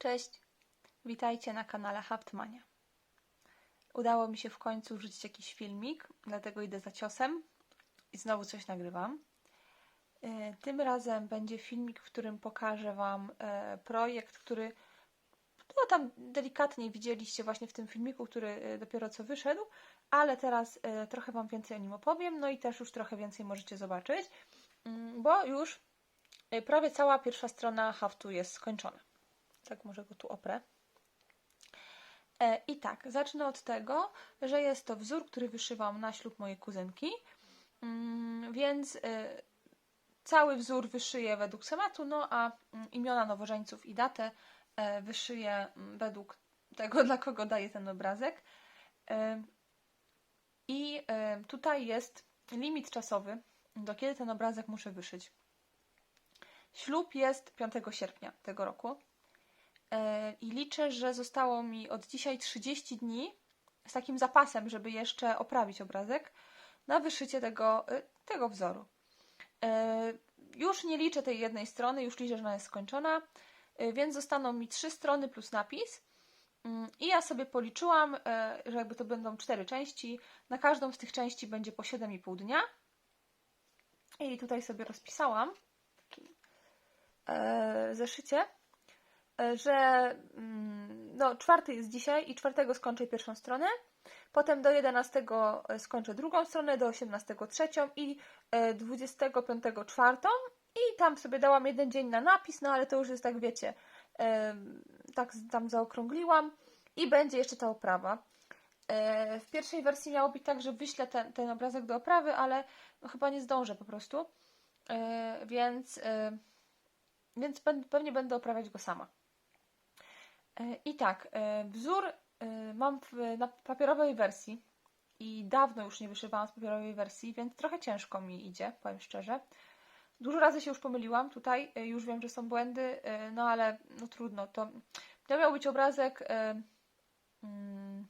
Cześć, witajcie na kanale Haftmania. Udało mi się w końcu wrzucić jakiś filmik, dlatego idę za ciosem i znowu coś nagrywam. E, Tym razem będzie filmik, w którym pokażę Wam e, projekt, który no tam delikatnie widzieliście właśnie w tym filmiku, który e, dopiero co wyszedł, ale teraz e, trochę Wam więcej o nim opowiem, no i też już trochę więcej możecie zobaczyć, mm, bo już prawie cała pierwsza strona haftu jest skończona. Tak, może go tu oprę. E, I tak, zacznę od tego, że jest to wzór, który wyszywam na ślub mojej kuzynki, Mm, więc e, cały wzór wyszyję według schematu, no a mm, imiona nowożeńców i datę e, wyszyję mm, według tego, dla kogo daję ten obrazek. I tutaj jest limit czasowy, do kiedy ten obrazek muszę wyszyć. Ślub jest 5 sierpnia tego roku. E, I liczę, że zostało mi od dzisiaj 30 dni z takim zapasem, żeby jeszcze oprawić obrazek na wyszycie tego, e, tego wzoru. E, Już nie liczę tej jednej strony, już liczę, że ona jest skończona, więc zostaną mi trzy strony plus napis. Mm, I ja sobie policzyłam, że jakby to będą cztery części. Na każdą z tych części będzie po 7,5 dnia. I tutaj sobie rozpisałam w zeszycie, że mm, no, czwarty jest dzisiaj i czwartego skończę pierwszą stronę. Potem do 11 skończę drugą stronę, do 18 trzecią i e, 25 czwartą. I tam sobie dałam jeden dzień na napis, no ale to już jest tak, wiecie, e, tak tam zaokrągliłam. I będzie jeszcze ta oprawa. E, W pierwszej wersji miało być tak, że wyślę ten, ten obrazek do oprawy, ale no, chyba nie zdążę po prostu. E, Więc, e, więc pe- pewnie będę oprawiać go sama. E, I tak, e, wzór e, mam na papierowej wersji i dawno już nie wyszywałam z papierowej wersji, więc trochę ciężko mi idzie, powiem szczerze. Dużo razy się już pomyliłam tutaj, już wiem, że są błędy, no ale no trudno. To, to miał być obrazek, e, mm,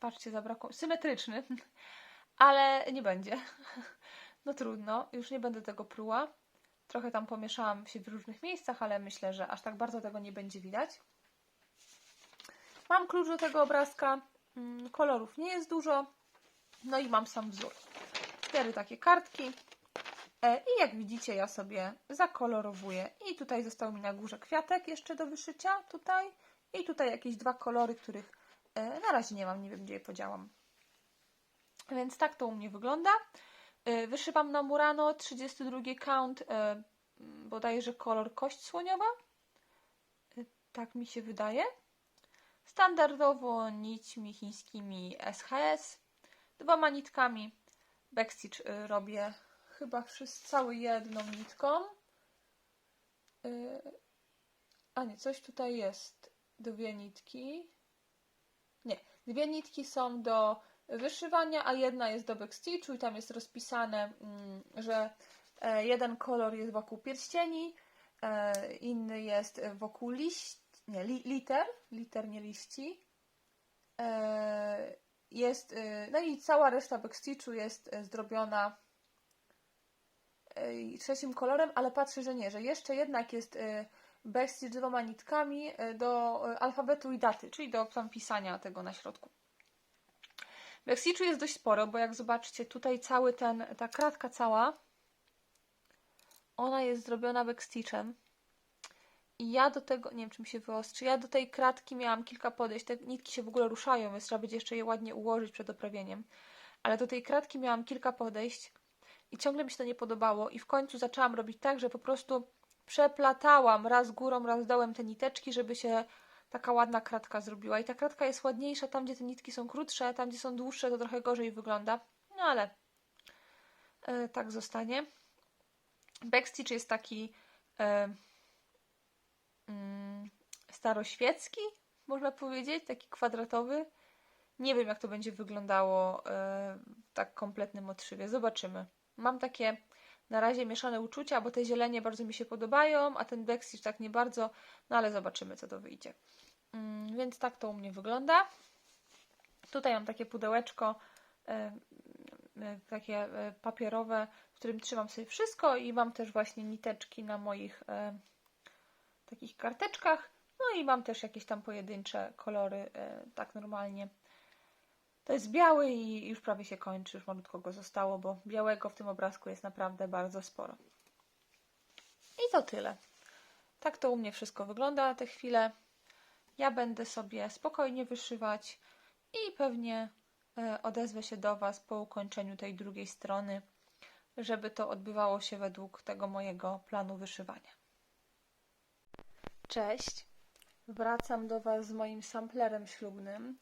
patrzcie, zabrakło, symetryczny, ale nie będzie. No trudno, już nie będę tego pruła. Trochę tam pomieszałam się w różnych miejscach, ale myślę, że aż tak bardzo tego nie będzie widać. Mam klucz do tego obrazka. Mm, Kolorów nie jest dużo. No i mam sam wzór. Cztery takie kartki. E, I jak widzicie, ja sobie zakolorowuję. I tutaj został mi na górze kwiatek jeszcze do wyszycia. Tutaj. I tutaj jakieś dwa kolory, których e, na razie nie mam. Nie wiem, gdzie je podziałam. Więc tak to u mnie wygląda. E, Wyszywam na Murano 32 count, bodajże kolor kość słoniowa. Tak mi się wydaje. Standardowo nićmi chińskimi SHS, dwoma nitkami. Backstitch y, robię chyba wszyscy, cały jedną nitką. Y, A nie, coś tutaj jest. Dwie nitki. Nie, dwie nitki są do wyszywania, a jedna jest do backstitchu i tam jest rozpisane, mm, że e, jeden kolor jest wokół pierścieni, e, inny jest wokół liści, nie, li, liter, liter, nie liści. E, Jest, e, no i cała reszta backstitchu jest e, zrobiona trzecim kolorem, ale patrzę, że nie, że jeszcze jednak jest backstitch dwoma nitkami do alfabetu i daty, czyli do tam pisania tego na środku. Backstitchu jest dość sporo, bo jak zobaczycie, tutaj cały ten, ta kratka cała, ona jest zrobiona backstitchem. I ja do tego, nie wiem czy mi się wyostrzy, ja do tej kratki miałam kilka podejść, te nitki się w ogóle ruszają, więc trzeba będzie jeszcze je ładnie ułożyć przed oprawieniem. Ale do tej kratki miałam kilka podejść i ciągle mi się to nie podobało i w końcu zaczęłam robić tak, że po prostu przeplatałam raz górą, raz dołem te niteczki, żeby się taka ładna kratka zrobiła. I ta kratka jest ładniejsza tam, gdzie te nitki są krótsze, tam, gdzie są dłuższe, to trochę gorzej wygląda. No ale e, tak zostanie. Backstitch jest taki mm, staroświecki, można powiedzieć, taki kwadratowy. Nie wiem, jak to będzie wyglądało e, w tak kompletnym odszywie. Zobaczymy. Mam takie na razie mieszane uczucia, bo te zielenie bardzo mi się podobają, a ten backstitch tak nie bardzo, no ale zobaczymy, co to wyjdzie. Mm, więc tak to u mnie wygląda. Tutaj mam takie pudełeczko, e, e, takie papierowe, w którym trzymam sobie wszystko i mam też właśnie niteczki na moich takich karteczkach No i mam też jakieś tam pojedyncze kolory, e, tak normalnie. To jest biały i już prawie się kończy, już malutko go zostało, bo białego w tym obrazku jest naprawdę bardzo sporo. I to tyle. Tak to u mnie wszystko wygląda na tę chwilę. Ja będę sobie spokojnie wyszywać i pewnie e, odezwę się do Was po ukończeniu tej drugiej strony, żeby to odbywało się według tego mojego planu wyszywania. Cześć. Wracam do Was z moim samplerem ślubnym.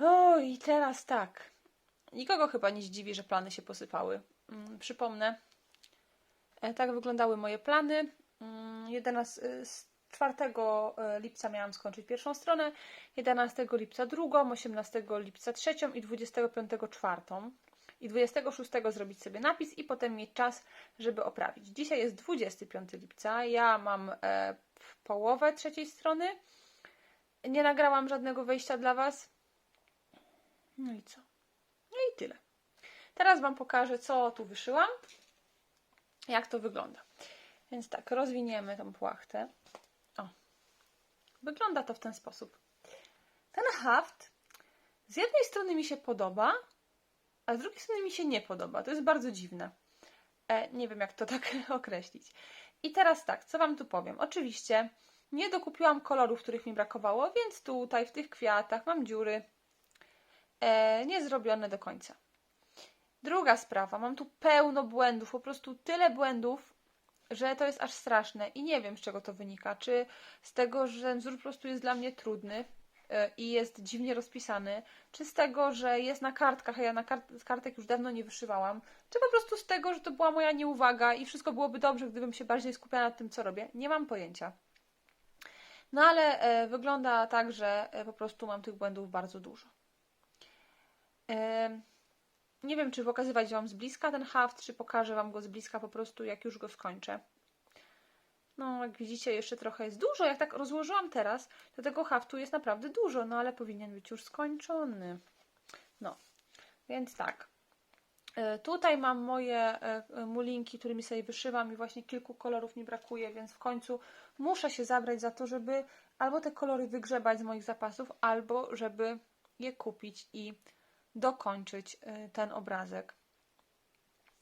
O, i teraz tak. Nikogo chyba nie zdziwi, że plany się posypały. Mm, Przypomnę, e, tak wyglądały moje plany. Mm, 11, y, z 4 lipca miałam skończyć pierwszą stronę, 11 lipca drugą, 18 lipca trzecią i 25 czwartą. I 26 zrobić sobie napis i potem mieć czas, żeby oprawić. Dzisiaj jest 25 lipca. Ja mam e, połowę trzeciej strony. Nie nagrałam żadnego wejścia dla Was. No i co? No i tyle. Teraz Wam pokażę, co tu wyszyłam. Jak to wygląda. Więc tak, rozwiniemy tą płachtę. O. Wygląda to w ten sposób. Ten haft z jednej strony mi się podoba, a z drugiej strony mi się nie podoba. To jest bardzo dziwne. E, nie wiem, jak to tak określić. I teraz tak, co Wam tu powiem? Oczywiście nie dokupiłam kolorów, których mi brakowało, więc tutaj w tych kwiatach mam dziury e, nie zrobione do końca. Druga sprawa, mam tu pełno błędów, po prostu tyle błędów, że to jest aż straszne i nie wiem z czego to wynika. Czy z tego, że ten wzór po prostu jest dla mnie trudny i jest dziwnie rozpisany, czy z tego, że jest na kartkach, a ja na kart kartek już dawno nie wyszywałam, czy po prostu z tego, że to była moja nieuwaga i wszystko byłoby dobrze, gdybym się bardziej skupiała nad tym, co robię. Nie mam pojęcia. No ale e, wygląda tak, że e, po prostu mam tych błędów bardzo dużo. E, nie wiem, czy pokazywać Wam z bliska ten haft, czy pokażę Wam go z bliska po prostu, jak już go skończę. No, jak widzicie, jeszcze trochę jest dużo. Jak tak rozłożyłam teraz, to tego haftu jest naprawdę dużo, no ale powinien być już skończony. No, więc tak. E, Tutaj mam moje e, mulinki, którymi sobie wyszywam i właśnie kilku kolorów mi brakuje, więc w końcu muszę się zabrać za to, żeby albo te kolory wygrzebać z moich zapasów, albo żeby je kupić i dokończyć e, ten obrazek.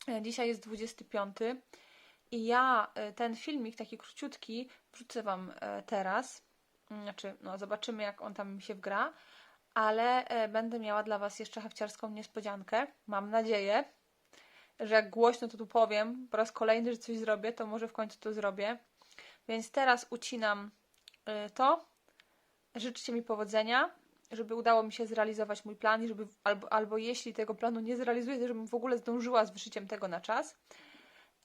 E, Dzisiaj jest 25 i ja e, ten filmik, taki króciutki, wrzucę Wam e, teraz. Mm, Znaczy, no zobaczymy jak on tam mi się wgra, ale e, będę miała dla Was jeszcze hafciarską niespodziankę. Mam nadzieję, że jak głośno to tu powiem, po raz kolejny, że coś zrobię, to może w końcu to zrobię. Więc teraz ucinam to. Życzcie mi powodzenia, żeby udało mi się zrealizować mój plan i żeby, albo, albo jeśli tego planu nie zrealizuję, żebym w ogóle zdążyła z wyszyciem tego na czas.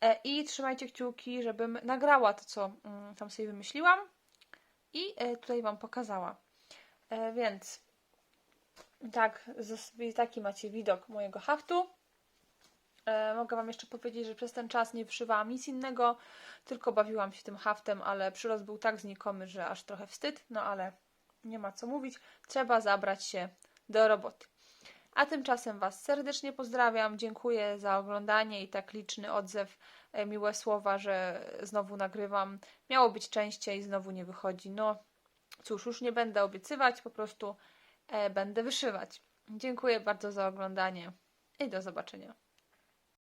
E, I trzymajcie kciuki, żebym nagrała to, co mm, tam sobie wymyśliłam i e, tutaj Wam pokazała. E, Więc tak, taki macie widok mojego haftu. Mogę Wam jeszcze powiedzieć, że przez ten czas nie wyszywałam nic innego, tylko bawiłam się tym haftem, ale przyrost był tak znikomy, że aż trochę wstyd, no ale nie ma co mówić, trzeba zabrać się do roboty. A tymczasem Was serdecznie pozdrawiam, dziękuję za oglądanie i tak liczny odzew, miłe słowa, że znowu nagrywam. Miało być częściej, znowu nie wychodzi. No cóż, już nie będę obiecywać, po prostu e, będę wyszywać. Dziękuję bardzo za oglądanie i do zobaczenia.